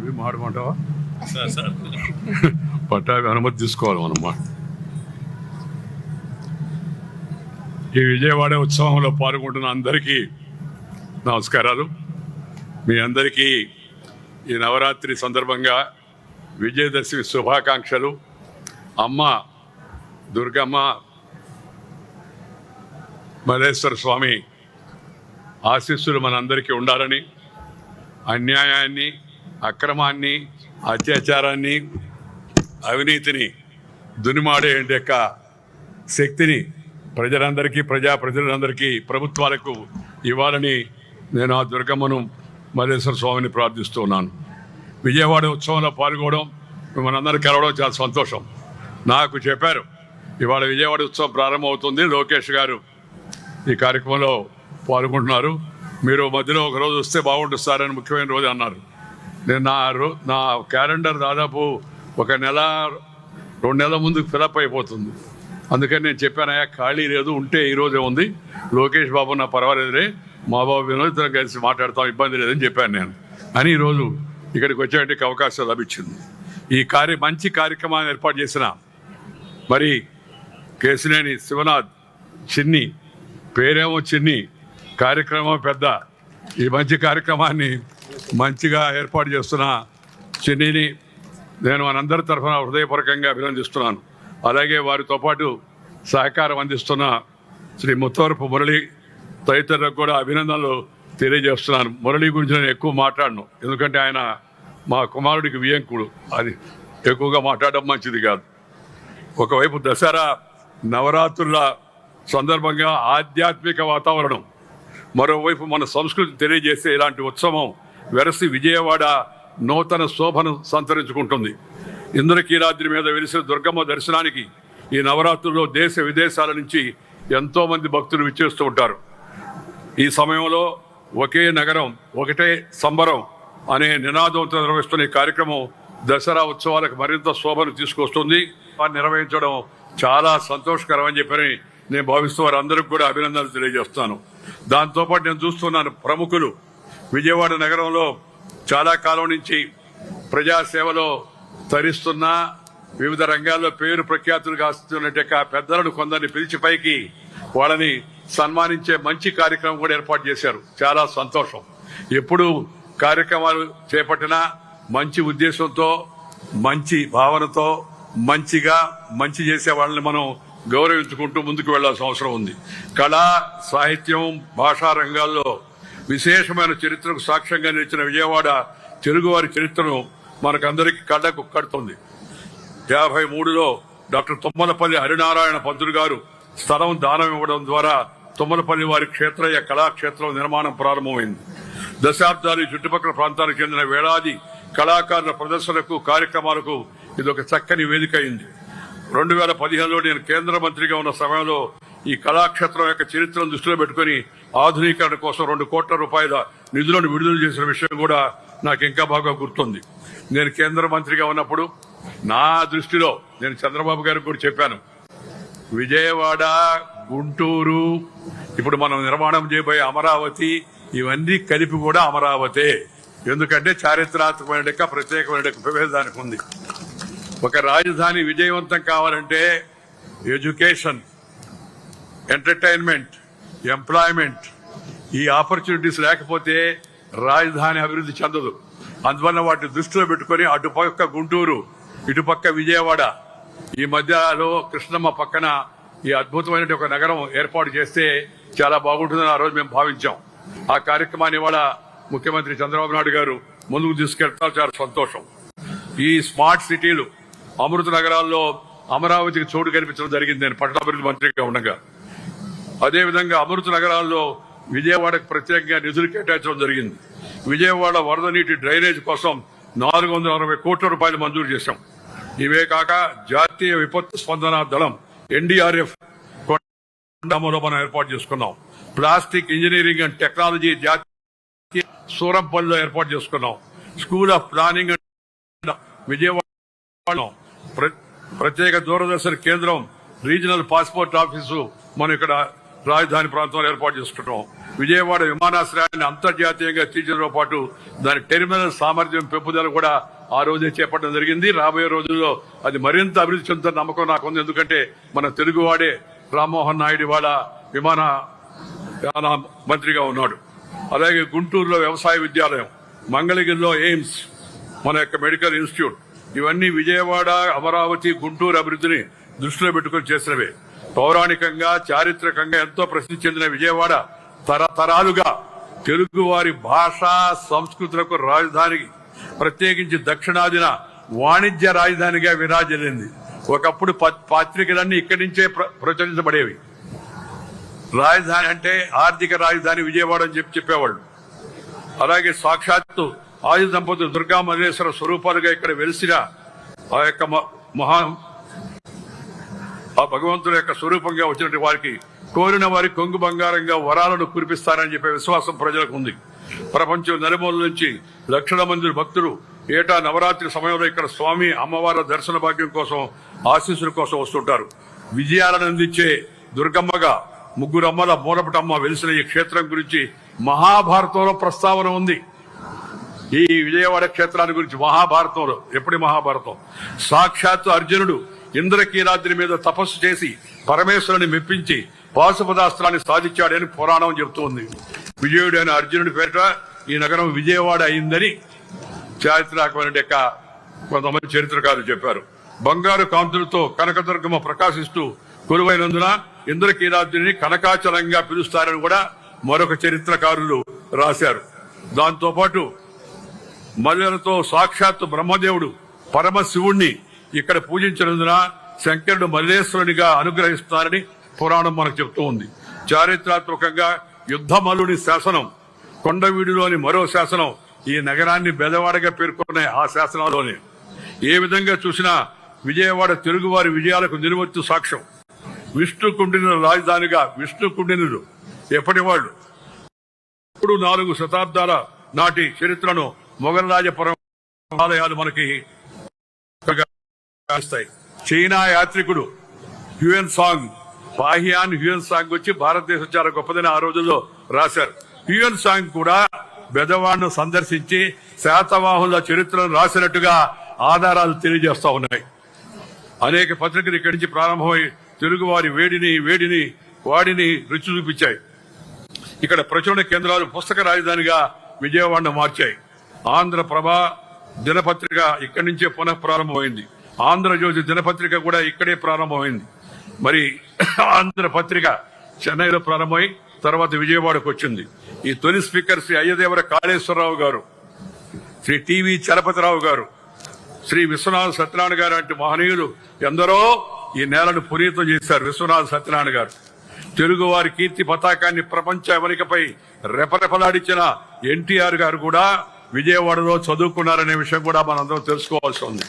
అవి మాడమంటావా పట్టాభి అనుమతి తీసుకోవాలి మనం ఈ విజయవాడ ఉత్సవంలో పాల్గొంటున్న అందరికీ నమస్కారాలు. మీ అందరికీ ఈ నవరాత్రి సందర్భంగా విజయదశమి శుభాకాంక్షలు. అమ్మ దుర్గమ్మ మల్లేశ్వర స్వామి ఆశీస్సులు మనందరికీ ఉండాలని అన్యాయాన్ని అక్రమాన్ని అత్యాచారాన్ని అవినీతిని దునిమాడే యొక్క శక్తిని ప్రజలందరికీ ప్రజా ప్రజలందరికీ ప్రభుత్వాలకు ఇవ్వాలని నేను ఆ దుర్గమ్మను మల్లేశ్వర స్వామిని ప్రార్థిస్తున్నాను. విజయవాడ ఉత్సవంలో పాల్గొనడం మిమ్మల్ని అందరూ కలవడం చాలా సంతోషం. నాకు చెప్పారు ఇవాళ విజయవాడ ఉత్సవం ప్రారంభమవుతుంది లోకేష్ గారు ఈ కార్యక్రమంలో పాల్గొంటున్నారు. మీరు మధ్యలో ఒక రోజు వస్తే బాగుంటుంది సార్ అని ముఖ్యమైన రోజు అన్నారు. నేను నా రో నా క్యాలెండర్ దాదాపు ఒక నెల రెండు నెలల ముందు ఫిలప్ అయిపోతుంది. అందుకని నేను చెప్పానయ్యా ఖాళీ లేదు ఉంటే ఈరోజే ఉంది. లోకేష్ బాబు నా పర్వాలేదులే. మా బాబు వినోద్ కలిసి మాట్లాడతాం ఇబ్బంది లేదని చెప్పాను నేను. అని ఈరోజు ఇక్కడికి వచ్చేటికి అవకాశం లభించింది. ఈ కార్య మంచి కార్యక్రమాన్ని ఏర్పాటు చేసిన మరి కేసినేని శివనాథ్ చిన్ని పేరేమో చిన్ని కార్యక్రమం పెద్ద. ఈ మంచి కార్యక్రమాన్ని మంచిగా ఏర్పాటు చేస్తున్న చెన్నీని నేను మనందరి తరఫున హృదయపూర్వకంగా అభినందిస్తున్నాను. అలాగే వారితో పాటు సహకారం అందిస్తున్న శ్రీ ముత్తవరపు మురళి తదితరులకు కూడా అభినందనలు తెలియజేస్తున్నాను. మురళి గురించి నేను ఎక్కువ మాట్లాడను. ఎందుకంటే ఆయన మా కుమారుడికి వియంకుడు. అది ఎక్కువగా మాట్లాడడం మంచిది కాదు. ఒకవైపు దసరా నవరాత్రుల సందర్భంగా ఆధ్యాత్మిక వాతావరణం. మరోవైపు మన సంస్కృతి తెలియజేసే ఇలాంటి ఉత్సవం వెరసి విజయవాడ నూతన శోభను సంతరించుకుంటుంది. ఇంద్రకీలాద్రి మీద వెలిసిన దుర్గమ్మ దర్శనానికి ఈ నవరాత్రుల్లో దేశ విదేశాల నుంచి ఎంతో మంది భక్తులు విచ్చేస్తూ ఉంటారు. ఈ సమయంలో ఒకే నగరం ఒకటే సంబరం అనే నినాదంతో నిర్వహిస్తున్న ఈ కార్యక్రమం దసరా ఉత్సవాలకు మరింత శోభను తీసుకొస్తుంది. నిర్వహించడం చాలా సంతోషకరం అని చెప్పని నేను భావిస్తూ వారందరికీ కూడా అభినందనలు తెలియజేస్తాను. దాంతోపాటు నేను చూస్తున్నాను ప్రముఖులు విజయవాడ నగరంలో చాలా కాలం నుంచి ప్రజాసేవలో తరిస్తున్న వివిధ రంగాల్లో పేరు ప్రఖ్యాతులు కాస్తున్నట్టు పెద్దలను కొందరిని పిలిచి పైకి వాళ్ళని సన్మానించే మంచి కార్యక్రమం కూడా ఏర్పాటు చేశారు. చాలా సంతోషం. ఎప్పుడు కార్యక్రమాలు చేపట్టినా మంచి ఉద్దేశంతో మంచి భావనతో మంచిగా మంచి చేసే వాళ్ళని మనం గౌరవించుకుంటూ ముందుకు వెళ్ళాల్సిన అవసరం ఉంది. కళ సాహిత్యం భాషా రంగాల్లో విశేషమైన చరిత్రకు సాక్ష్యంగా నిలిచిన విజయవాడ తెలుగువారి చరిత్రను మనకందరికీ కళ్ళకు కడుతుంది. యాభై మూడులో డాక్టర్ తుమ్మలపల్లి హరినారాయణ పంతులు గారు స్థలం దానం ఇవ్వడం ద్వారా తుమ్మలపల్లి వారి క్షేత్రయ్య కళాక్షేత్రం నిర్మాణం ప్రారంభమైంది. దశాబ్దాలు ఈ చుట్టుపక్కల ప్రాంతాలకు చెందిన వేలాది కళాకారుల ప్రదర్శనకు కార్యక్రమాలకు ఇది ఒక చక్కని వేదిక అయింది రెండు వేల పదిహేనులో నేను కేంద్ర మంత్రిగా ఉన్న సమయంలో ఈ కళాక్షేత్రం యొక్క చరిత్రను దృష్టిలో పెట్టుకుని ఆధునీకరణ కోసం రెండు కోట్ల రూపాయల నిధులను విడుదల చేసిన విషయం కూడా నాకు ఇంకా బాగా గుర్తుంది. నేను కేంద్ర మంత్రిగా ఉన్నప్పుడు నా దృష్టిలో నేను చంద్రబాబు గారికి కూడా చెప్పాను. విజయవాడ గుంటూరు ఇప్పుడు మనం నిర్మాణం చేయబోయే అమరావతి ఇవన్నీ కలిపి కూడా అమరావతే. ఎందుకంటే చారిత్రాత్మకమైన లెక్క ప్రత్యేకమైన లెక్క ప్రవేశానికి ఉంది. ఒక రాజధాని విజయవంతం కావాలంటే ఎడ్యుకేషన్ ఎంటర్టైన్మెంట్ ఎంప్లాయ్మెంట్. ఈ ఆపర్చునిటీస్ లేకపోతే రాజధాని అభివృద్ధి చెందదు. అందువల్ల వాటిని దృష్టిలో పెట్టుకొని అటుపక్క గుంటూరు ఇటుపక్క విజయవాడ ఈ మధ్యలో కృష్ణమ్మ పక్కన ఈ అద్భుతమైన ఒక నగరం ఏర్పాటు చేస్తే చాలా బాగుంటుందని ఆ రోజు మేము భావించాం. ఆ కార్యక్రమాన్ని ఇవాళ ముఖ్యమంత్రి చంద్రబాబు నాయుడు గారు ముందుకు తీసుకెళ్తారు. చాలా సంతోషం. ఈ స్మార్ట్ సిటీలు అమృత నగరాల్లో అమరావతికి చోటు కల్పించడం జరిగింది. నేను పట్టణాభివృద్ధి మంత్రిగా ఉండగా. అదేవిధంగా అమృత నగరాల్లో విజయవాడకు ప్రత్యేకంగా నిధులు కేటాయించడం జరిగింది. విజయవాడ వరద నీటి డ్రైనేజ్ కోసం నాలుగు వందల అరవై కోట్ల రూపాయలు మంజూరు చేశాం. ఇవే కాక జాతీయ విపత్తు స్పందన దళం ఎన్డీఆర్ఎఫ్ కొండమలో మనం ఏర్పాటు చేసుకున్నాం. ప్లాస్టిక్ ఇంజనీరింగ్ అండ్ టెక్నాలజీ జాతీయ సూరంపల్లిలో ఏర్పాటు చేసుకున్నాం. School of planning and Vijayawada ప్ర- ప్రత్యేక దూరదర్శన్ కేంద్రం రీజనల్ పాస్పోర్ట్ ఆఫీసు మనం ఇక్కడ రాజధాని ప్రాంతంలో ఏర్పాటు చేసుకుంటాం విజయవాడ విమానాశ్రయాన్ని అంతర్జాతీయంగా తీర్చడంతో పాటు దాని టెర్మినల్ సామర్థ్యం పెంపుదల కూడా ఆ రోజే చేపట్టడం జరిగింది. రాబోయే రోజుల్లో అది మరింత అభివృద్ధి చెందుతున్న నమ్మకం నాకు ఉంది. ఎందుకంటే మన తెలుగువాడే రామ్మోహన్ నాయుడు వాళ్ళ విమాన మంత్రిగా ఉన్నాడు. అలాగే గుంటూరులో వ్యవసాయ విద్యాలయం మంగళగిరిలో ఎయిమ్స్ మన యొక్క మెడికల్ ఇన్స్టిట్యూట్ ఇవన్నీ విజయవాడ అమరావతి గుంటూరు అభివృద్ధిని దృష్టిలో పెట్టుకుని చేసినవే. పౌరాణికంగా చారిత్రకంగా ఎంతో ప్రసిద్ధి చెందిన విజయవాడ తరతరాలుగా తెలుగు వారి భాష సంస్కృతులకు రాజధాని ప్రత్యేకించి దక్షిణాదిన వాణిజ్య రాజధానిగా విరాజలింది ఒకప్పుడు ప- ఇక్కడి నుంచే ప్ర- ప్రచురించబడేవి. రాజధాని అంటే ఆర్థిక రాజధాని విజయవాడ అని చెప్పి చెప్పేవాళ్ళు. అలాగే సాక్షాత్తు ఆది దంపతులు దుర్గా మల్లేశ్వర స్వరూపాలుగా ఇక్కడ వెలిసిన ఆ యొక్క మ- మహా ఆ భగవంతుడి యొక్క స్వరూపంగా వచ్చినటువంటి వారికి కోరిన వారి కొంగు బంగారంగా వరాలను కురిపిస్తారని చెప్పే విశ్వాసం ప్రజలకు ఉంది. ప్రపంచం నలుమూల నుంచి లక్షల మంది భక్తులు ఏటా నవరాత్రి సమయంలో ఇక్కడ స్వామి అమ్మవారి దర్శన భాగ్యం కోసం ఆశీస్సుల కోసం వస్తుంటారు. విజయాలను అందించే దుర్గమ్మగా ముగ్గురమ్మల మూలపటమ్మ వెలిసిన ఈ క్షేత్రం గురించి మహాభారతంలో ప్రస్తావన ఉంది. ఈ విజయవాడ క్షేత్రాన్ని గురించి మహాభారతంలో ఎప్పటి మహాభారతం? సాక్షాత్తు అర్జునుడు ఇంద్రకీలాద్రి మీద తపస్సు చేసి పరమేశ్వరుని మెప్పించి పాశుపదాస్త్రాన్ని సాధించాడని పురాణం చెబుతోంది. విజయుడు అయిన అర్జునుడి పేరిట ఈ నగరం విజయవాడ అయిందని చారిత్రాత్మక యొక్క కొంతమంది చరిత్రకారులు చెప్పారు. బంగారు కాంతులతో కనకదుర్గమ్మ ప్రకాశిస్తూ కొలువైనందున ఇంద్రకీలాద్రిని కనకాచలంగా పిలుస్తారని కూడా మరొక చరిత్రకారులు రాశారు. దాంతోపాటు మల్లెలతో సాక్షాత్తు బ్రహ్మదేవుడు పరమశివుణ్ణి ఇక్కడ పూజించినందున శంకరుడు మల్లేశ్వరునిగా అనుగ్రహిస్తారని పురాణం మనకు చెప్తూ ఉంది. చారిత్రాత్మకంగా యుద్ధమలుని శాసనం కొండవీడిలోని మరో శాసనం ఈ నగరాన్ని బెదవాడగా పేర్కొనే ఆ శాసనాల్లోనే. ఏ విధంగా చూసినా విజయవాడ తెలుగువారి విజయాలకు నిలువెత్తు సాక్ష్యం. విష్ణు కుండినుల రాజధానిగా విష్ణు కుండినులు ఎప్పటి వాళ్ళు? ఇప్పుడు నాలుగు శతాబ్దాల నాటి చరిత్రను మొఘల్ రాజపురం ఆలయాలు మనకి ఇస్తాయి చైనా యాత్రికుడు హ్యూఎన్ సాంగ్ బాహ్యాన్ హ్యూఎన్ సాంగ్ వచ్చి భారతదేశం చాలా గొప్పదని ఆ రోజుల్లో రాశారు. హ్యూఎన్ సాంగ్ కూడా బెదవాడ్ను సందర్శించి శాతవాహుల చరిత్రను రాసినట్టుగా ఆధారాలు తెలియజేస్తా ఉన్నాయి. అనేక పత్రికలు ఇక్కడి నుంచి ప్రారంభమై తెలుగువారి వేడిని వేడిని వాడిని రుచి చూపించాయి. ఇక్కడ ప్రచురణ కేంద్రాలు పుస్తక రాజధానిగా విజయవాడను మార్చాయి. ఆంధ్రప్రభ దినపత్రిక ఇక్కడి నుంచే పునః ప్రారంభమైంది ఆంధ్రజ్యోతి దినపత్రిక కూడా ఇక్కడే ప్రారంభమైంది. మరి ఆంధ్ర పత్రిక చెన్నైలో ప్రారంభమై తర్వాత విజయవాడకు వచ్చింది. ఈ తొలి స్పీకర్ శ్రీ అయ్యదేవర కాళేశ్వరరావు గారు శ్రీ టీవీ చలపతిరావు గారు శ్రీ విశ్వనాథ సత్యనారాయణ గారు లాంటి మహనీయులు ఎందరో ఈ నేలను పునీతం చేశారు విశ్వనాథ సత్యనారాయణ గారు. తెలుగు వారి కీర్తి పతాకాన్ని ప్రపంచ అమెరికపై రెపరెపలాడించిన ఎన్టీఆర్ గారు కూడా విజయవాడలో చదువుకున్నారనే విషయం కూడా మనందరం తెలుసుకోవాల్సి ఉంది.